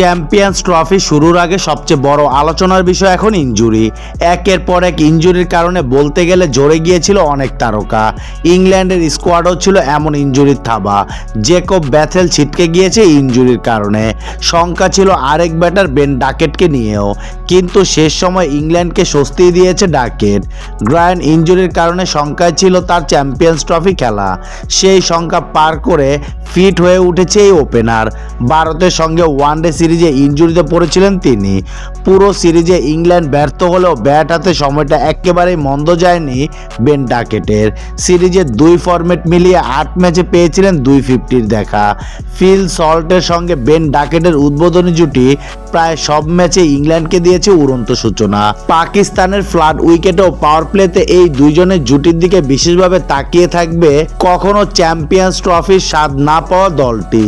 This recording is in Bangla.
চ্যাম্পিয়ন্স ট্রফি শুরুর আগে সবচেয়ে বড় আলোচনার বিষয় এখন ইনজুরি। একের পর এক ইনজুরির কারণে বলতে গেলে জোরে গিয়েছিল অনেক তারকা। ইংল্যান্ডের স্কোয়াডও ছিল এমন ইনজুরির থাবা। জেকব ব্যাথেল ছিটকে গিয়েছে ইনজুরির কারণে। শঙ্কা ছিল আরেক ব্যাটার বেন ডাকেটকে নিয়েও। কিন্তু শেষ সময় ইংল্যান্ডকে স্বস্তি দিয়েছে ডাকেট। গ্রায়ান ইনজুরির কারণে শঙ্কায় ছিল তার চ্যাম্পিয়ন্স ট্রফি খেলা। সেই সংখ্যা পার করে ফিট হয়ে উঠেছে এই ওপেনার। ভারতের সঙ্গে ওয়ানডে সিরিজে ইনজুরিতে পড়েছিলেন তিনি। পুরো সিরিজে ইংল্যান্ড ব্যর্থ হলেও ব্যাট হাতে সময়টা একেবারেই মন্দ যায়নি বেন ডাকেটের। সিরিজে দুই ফরম্যাট মিলিয়ে আট ম্যাচে পেয়েছিলেন দুই ফিফটির দেখা। ফিল সল্টের সঙ্গে বেন ডাকেটের উদ্বোধনী জুটি প্রায় সব ম্যাচে ইংল্যান্ডকে দিয়েছে উড়ন্ত সূচনা। পাকিস্তানের ফ্লাড উইকেটেও পাওয়ার প্লেতে এই দুইজনের জুটির দিকে বিশেষভাবে তাকিয়ে থাকবে কখনো চ্যাম্পিয়ন্স ট্রফির স্বাদ না পাওয়া দলটি।